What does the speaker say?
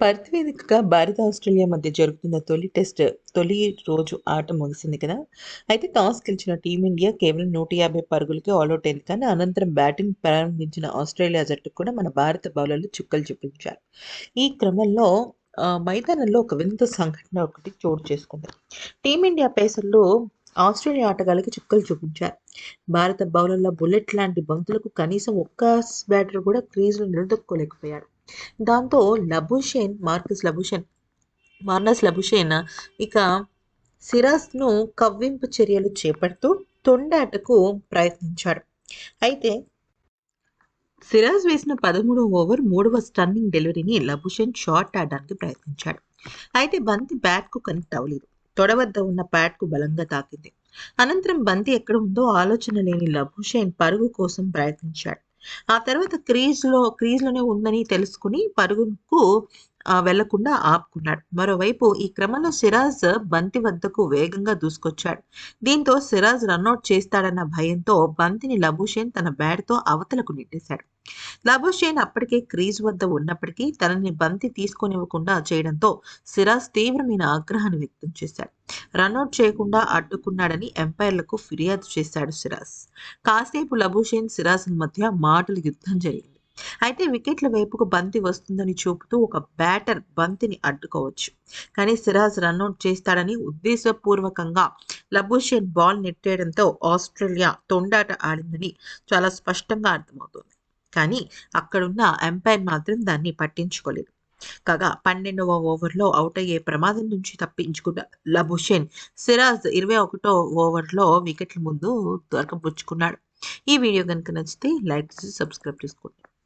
Perth వేదికగా భారత Australia మధ్య జరుగుతున్న తొలి టెస్ట్ తొలి రోజు ఆట ముగిసింది కదా? అయితే టాస్ గెలిచిన టీమిండియా కేవలం నూట యాభై పరుగులకి ఆల్అౌట్ అయింది కానీ అనంతరం బ్యాటింగ్ ప్రారంభించిన ఆస్ట్రేలియా జట్టుకు కూడా మన భారత బౌలర్లు చుక్కలు చూపించారు. ఈ క్రమంలో మైదానంలో ఒక వింత సంఘటన ఒకటి చోటు చేసుకుంది. టీమిండియా పేసర్లు ఆస్ట్రేలియా ఆటగాళ్ళకి చుక్కలు చూపించారు భారత బౌలర్ల బుల్లెట్ లాంటి బంతులకు కనీసం ఒక్క బ్యాటర్ కూడా క్రీజ్లో నిలదొక్కోలేకపోయాడు. దాంతో Labuschagne Marcus Labuschagne Marnus Labuschagne ఇక సిరాస్ను కవ్వింపు చర్యలు చేపడుతూ తొండాటకు ప్రయత్నించాడు. అయితే సిరాజ్ వేసిన పదమూడవ ఓవర్ మూడవ స్టన్నింగ్ డెలివరీని లబుషేన్ షాట్ ఆడడానికి ప్రయత్నించాడు. అయితే బంతి బ్యాట్కు కనెక్ట్ అవ్వలేదు. తొడ వద్ద ఉన్న ప్యాడ్కు బలంగా తాకింది. అనంతరం బంతి ఎక్కడ ఉందో ఆలోచన లేని లబుషేన్ పరుగు కోసం ప్రయత్నించాడు. ఆ తర్వాత క్రీజ్లో క్రీజ్లోనే ఉందని తెలుసుకుని పరుగుకు వెళ్ళకుండా ఆపుకున్నాడు. మరోవైపు ఈ క్రమంలో సిరాజ్ బంతి వద్దకు వేగంగా దూసుకొచ్చాడు. దీంతో సిరాజ్ రన్అట్ చేస్తాడన్న భయంతో బంతిని లబుషేన్ తన బ్యాట్తో అవతలకు నెట్టేశాడు. లబుషేన్ అప్పటికే క్రీజ్ వద్ద ఉన్నప్పటికీ తనని బంతి తీసుకొనివ్వకుండా చేయడంతో సిరాజ్ తీవ్రమైన ఆగ్రహాన్ని వ్యక్తం చేశాడు. రన్అట్ చేయకుండా అడ్డుకున్నాడని ఎంపైర్లకు ఫిర్యాదు చేశాడు సిరాజ్. కాసేపు లబుషేన్ సిరాజ్ మధ్య మాటలు యుద్ధం జరిగింది. అయితే వికెట్ల వైపుకు బంతి వస్తుందని చూపుతూ ఒక బ్యాటర్ బంతిని అడ్డుకోవచ్చు. కానీ సిరాజ్ రన్అట్ చేస్తాడని ఉద్దేశపూర్వకంగా లబుషేన్ బాల్ నెట్టేయడంతో ఆస్ట్రేలియా తొండాట ఆడిందని చాలా స్పష్టంగా అర్థమవుతుంది. కానీ అక్కడున్న ఎంపైర్ మాత్రం దాన్ని పట్టించుకోలేదు. కాగా పన్నెండవ ఓవర్లో అవుట్ అయ్యే ప్రమాదం నుంచి తప్పించుకున్న లబుషేన్ సిరాజ్ ఇరవై ఒకటో ఓవర్లో వికెట్ల ముందు దొరకబుచ్చుకున్నాడు. ఈ వీడియో కనుక నచ్చితే లైక్ చేసి సబ్స్క్రైబ్ చేసుకోండి.